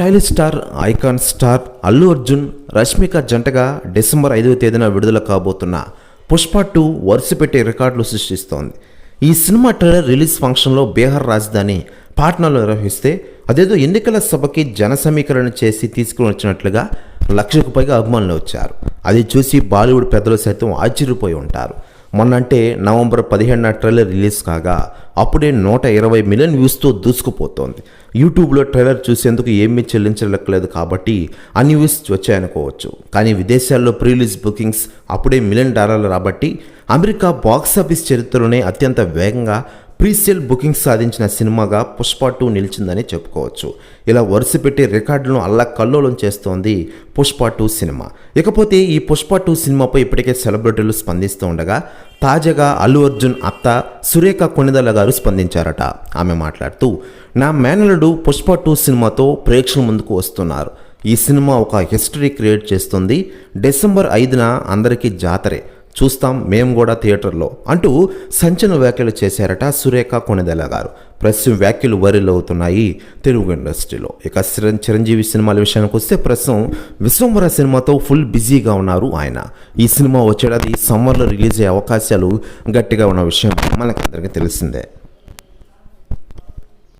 Stylish star icon star Allu Arjun Rashmika జంటగా December ఐదవ తేదీన విడుదల కాబోతున్న పుష్ప టూ వరుసపెట్టి రికార్డులు సృష్టిస్తోంది. ఈ సినిమా ట్రైలర్ రిలీజ్ ఫంక్షన్లో బీహార్ రాజధాని పాట్నాలో నిర్వహిస్తే అదేదో ఎన్నికల సభకి జన సమీకరణ చేసి తీసుకుని వచ్చినట్లుగా లక్షకు పైగా అభిమానులు వచ్చారు. అది చూసి బాలీవుడ్ పెద్దలు సైతం ఆశ్చర్యపోయి ఉంటారు. మొన్నంటే నవంబర్ పదిహేడున ట్రైలర్ రిలీజ్ కాగా అప్పుడే నూట ఇరవై మిలియన్ వ్యూస్తో దూసుకుపోతోంది. యూట్యూబ్లో ట్రైలర్ చూసేందుకు ఏమీ చెల్లించలేకలేదు కాబట్టి అన్ని వ్యూస్ వచ్చాయనుకోవచ్చు. కానీ విదేశాల్లో ప్రీలీజ్ బుకింగ్స్ అప్పుడే మిలియన్ డాలర్లు రాబట్టి అమెరికా బాక్స్ ఆఫీస్ చరిత్రలోనే అత్యంత వేగంగా ప్రీసేల్ బుకింగ్ సాధించిన సినిమాగా పుష్ప టూ నిలిచిందని చెప్పుకోవచ్చు. ఇలా వరుస పెట్టి రికార్డులను అల్లా కల్లోలం చేస్తోంది పుష్ప టూ సినిమా. ఇకపోతే ఈ పుష్ప టూ సినిమాపై ఇప్పటికే సెలబ్రిటీలు స్పందిస్తూ ఉండగా తాజాగా అల్లు అర్జున్ అత్త సురేఖ కొనిదల గారు స్పందించారట. ఆమె మాట్లాడుతూ నా మేనలుడు పుష్ప టూ సినిమాతో ప్రేక్షకుల ముందుకు వస్తున్నారు. ఈ సినిమా ఒక హిస్టరీ క్రియేట్ చేస్తుంది. డిసెంబర్ ఐదున అందరికీ జాతరే. చూస్తాం మేము కూడా థియేటర్లో అంటూ సంచలన వ్యాఖ్యలు చేశారట సురేఖ కొనిదెల గారు. ప్రస్తుతం వ్యాఖ్యలు వైరల్ అవుతున్నాయి తెలుగు ఇండస్ట్రీలో. ఇక చిరం- చిరంజీవి సినిమాల విషయానికి వస్తే ప్రస్తుతం విశ్వంబర సినిమాతో ఫుల్ బిజీగా ఉన్నారు ఆయన. ఈ సినిమా వచ్చేటది సమ్మర్లో రిలీజ్ అయ్యే అవకాశాలు గట్టిగా ఉన్న విషయం మనకందరికీ తెలిసిందే.